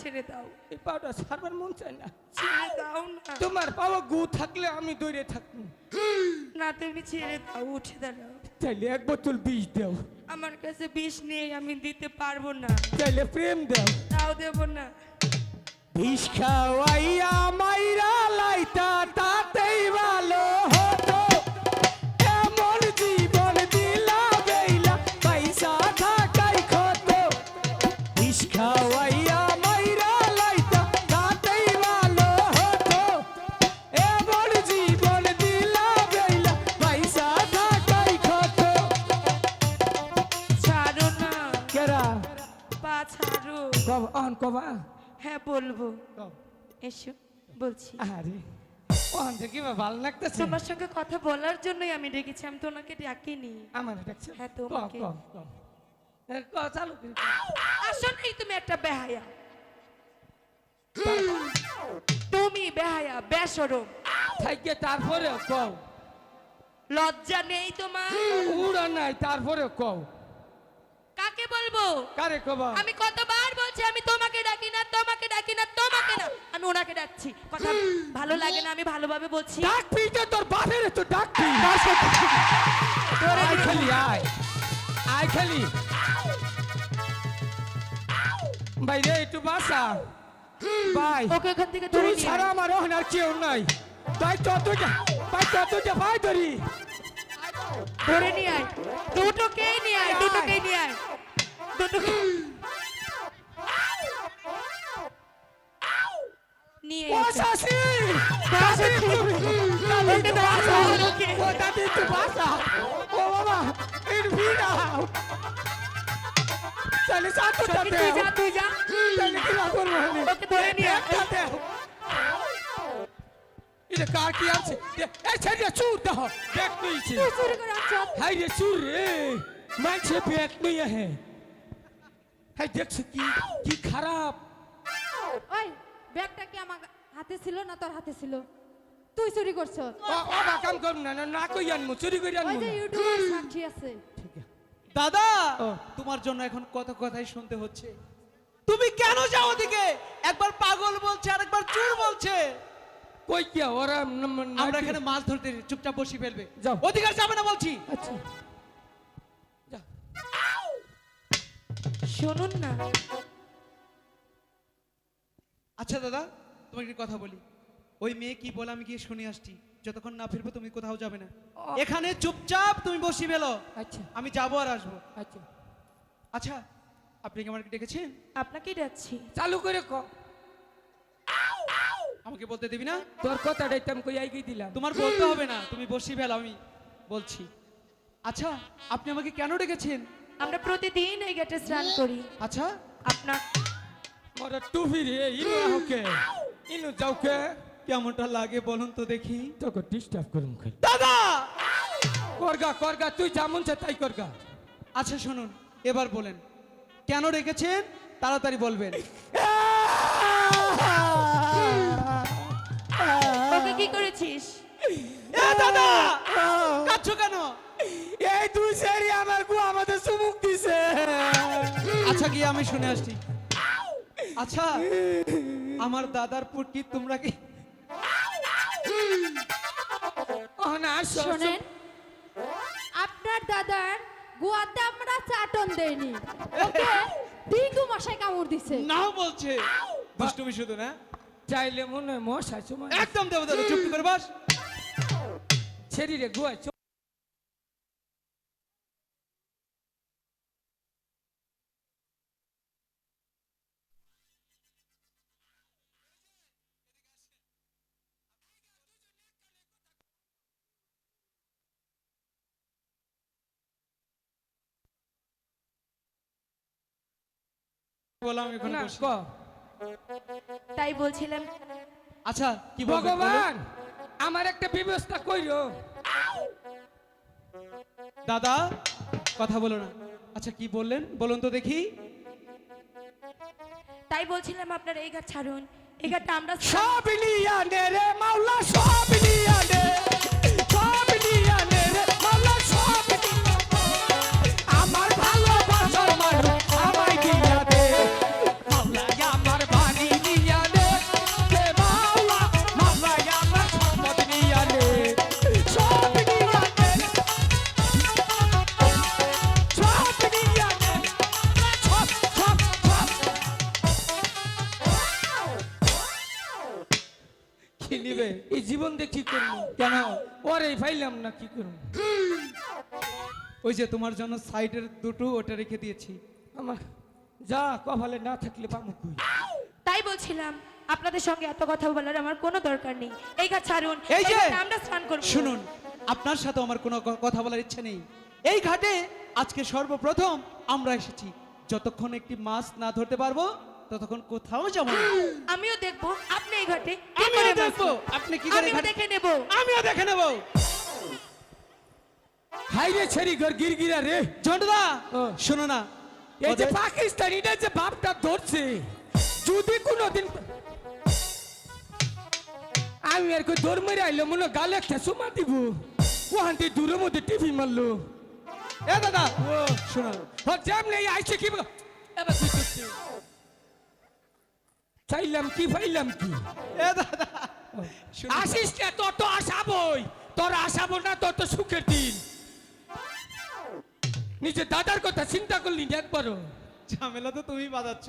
ছেড়ে দাও। এই পাওটা সারবার মন চায় না। ছেড়ে দাও না। তোমার পাওয়া গু থাকলে আমি দৌড়ে থাকব। না তুমি ছেড়ে দাও উঠে দাঁড়াও। চাইলে এক বোতল বিষ দাও। আমার কাছে বিষ নেই আমি দিতে পারব না। চাইলে প্রেম দাও। তাও দেবো না। বিষ খাওয়াইয়া মাইরা লাইতা কব অন কবা হ্যাঁ বলব। এসো বলছি। আরে ভালো লাগতেছে? তোমার সঙ্গে কথা বলার জন্যই আমি ডেকেছি আমি ডাকিনি। আমার ডাকছে। হ্যাঁ, তোমাকে। চালু আসো নাই তুমি একটা বেহায়া। তুমি বেহায়া বেসরম। থাইকে তারপরে কও। লজ্জা নেই তোমার। উড়া নাই তারপরে কও। বলব? কারে কবা আমি কতবার বলছি আমি তোমাকে ডাকি না তোমাকে ডাকি না তোমাকে না। আমি ওনাকে ডাকছি। কথা ভালো লাগে না আমি ভালোভাবে বলছি। ডাক পিতে তোর বাপের তো ডাক পি ধরে আয়। খালি আয়। আয় খালি। ভাই রে একটু বাসা। ভাই ওকে ওখান থেকে তুই ছাড়া। আমার ওখানে আর কেউ নাই। তাই ততটা তাই ততটা ভাই ধরি। ধরে নিয়ে আয়। দুটোকেই নিয়ে আয় দুটোকেই নিয়ে আয়। নিয়ে ও এসো। শাসি বাসা দাদি ঠিক। দাদি ওকে একটু তো বাসা বাসা ওকে। ও দাদি একটু বাসা ও বাবা একটু ভিড়া তাহলে সাথে সখী, তুই যা তুই যা তাহলে কি না করব আমি? ওকে ধরে নিয়ে আয়। একটাতে। এটা কার কি আছে এ- এই ছেড়ে চুর দাও ব্যাগ নিয়েছে তুই চুরি করে আনছ হাই রে চুর রে মানছে ব্যাগ নিয়ে হে হাই দেখছ কি? কি খারাপ? ওই ব্যাগটা কি আমার হাতে ছিল না তোর হাতে ছিল? তুই চুরি করছ? ও ও কাম করুন না না, না কই আনমু চুরি করে ওই আনমু যে না। সাক্ষী আছে। ঠিক আছে। দাদা তোমার জন্য এখন কত কথাই শুনতে হচ্ছে। তুমি কেন যাও ওদিকে? একবার পাগল বলছে আর একবার চুর বলছে। কই কি ওরা আমরা এখানে মাছ ধরতে চুপচাপ বসি ফেলবে। যাও। অধিকার যাবে না বলছি। আচ্ছা। শুনুন না। আচ্ছা দাদা তোমাকে একটা কথা বলি। ওই মেয়ে কি বলে আমি গিয়ে শুনে আসছি। যতক্ষণ না ফিরবো তুমি কোথাও যাবে না। এখানে চুপচাপ তুমি বসি ফেলো আচ্ছা। আমি যাব আর আসব। আচ্ছা। আচ্ছা আপনি কি আমাকে ডেকেছেন? আপনাকেই ডাকছি। চালু করে ক। আমাকে বলতে দিবি না? তোর কথাটাই তো আমি কই আইগি দিলাম? তোমার বলতে হবে না। তুমি বসি ফেলো আমি বলছি। আচ্ছা আপনি আমাকে কেন ডেকেছেন? আমরা প্রতিদিন এই গেটে স্নান করি। আচ্ছা। আপনার মোরা টুপি রে ইনু আহকে। ইনু যাওকে। কেমনটা লাগে বলুন তো দেখি। তোকে ডিস্টার্ব খালি। দাদা! করগা করগা তুই যেমন চা তাই করগা। আচ্ছা শুনুন এবার বলেন কেন রেখেছেন তাড়াতাড়ি বলবেন। ওকে কি করেছিস? এ দাদা! কাঁদছো কেন? এই তুই সারি আমার গিয়ে আমি শুনে আসছি। আচ্ছা আমার দাদার পুটকি তোমরা কি ও না শোনেন আপনার দাদার গোয়াতে আমরা চাটন দেইনি। ওকে ডিঙ্গু মশাই কামড় দিছে। নাও বলছে। দুষ্টুমি শুধু না। চাইলে মনে হয় মশা সময় একদম দেবো দাদা চুপ করে বাস। শরীরে গুয়া বললাম এখন না বসি। ক তাই বলছিলাম আচ্ছা কি ভগবান আমার একটা ব্যবস্থা কইরো। দাদা কথা বলো না। আচ্ছা কি বললেন? বলুন তো দেখি। তাই বলছিলাম আপনার এই ঘাট ছাড়ুন। এই ঘাটটা আমরা সব নিয়া নে রে মাওলা সব নিয়া নে জীবন দিয়ে কি করব? কেন? ওরে ফাইলাম না কি করব? ওই যে তোমার জন্য সাইডের দুটো ওটা রেখে দিয়েছি। আমার যা কপালে না থাকলে পামু কই? তাই বলছিলাম আপনাদের সঙ্গে এত কথা বলার আমার কোনো দরকার নেই। এই ঘাট ছাড়ুন এই যে! আমরা স্নান করব। শুনুন আপনার সাথে আমার কোনো কথা বলার ইচ্ছে নেই। এই ঘাটে আজকে সর্বপ্রথম আমরা এসেছি। যতক্ষণ একটি মাছ না ধরতে পারব ততক্ষণ কোথাও যাব না। আমিও দেখব আপনি এই ঘাটে কি করে দেখব আপনি কি করে ঘাটে- দেখে নেব। আমিও দেখে নেব। হাই রে ছেড়ি ঘর গিরগিরা রে। ও। শোনো না এই যে পাকিস্তানিটা যে বাপটা ধরছে যদি কোনোদিন আমি আর কই দৌড় মেরে আইলো মনে গালে একটা সুমা দিব। ওহান্তি দূরের মধ্যে টিভি মারলো। এ দাদা ও। শোনো। ও যেমনি আইছে কি এবার? চাইলাম কি পাইলাম কি? এ দাদা আসিস না তোর তো আসাবই তোর আসাবো না তোর তো সুখের দিন। নিজে দাদার কথা চিন্তা করলি একবারও। ঝামেলা তো তুমি বাজাচ্ছ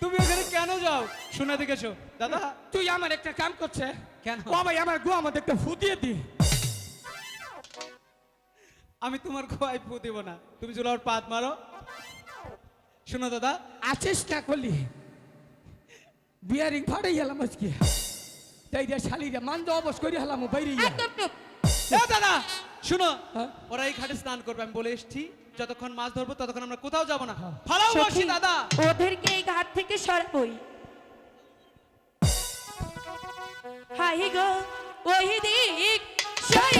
তুমি ওখানে কেন যাও? শুনে দেখেছ দাদা। তুই আমার একটা কাম করছে। কেন? ও ভাই আমার গো আমাদের একটা ফু দিয়ে দি। আমি তোমার খোয়াই ফু দেব না। তুমি চলো ওর পাত মারো। শোনো দাদা। আছিস না করলি বিয়ারিং ফাড়াই গেলাম আজকে। তাই রে শালিরা মান অবস করে হলাম বাইরে দাদা শুনো হ্যাঁ? ওরা এই ঘাটে স্নান করবে আমি বলে এসেছি যতক্ষণ মাছ ধরবো ততক্ষণ আমরা কোথাও যাব না। হ্যাঁ। ফালাও বসি দাদা। ওদেরকে এই ঘাট থেকে সরাবই। হাই গো ওই দিক সই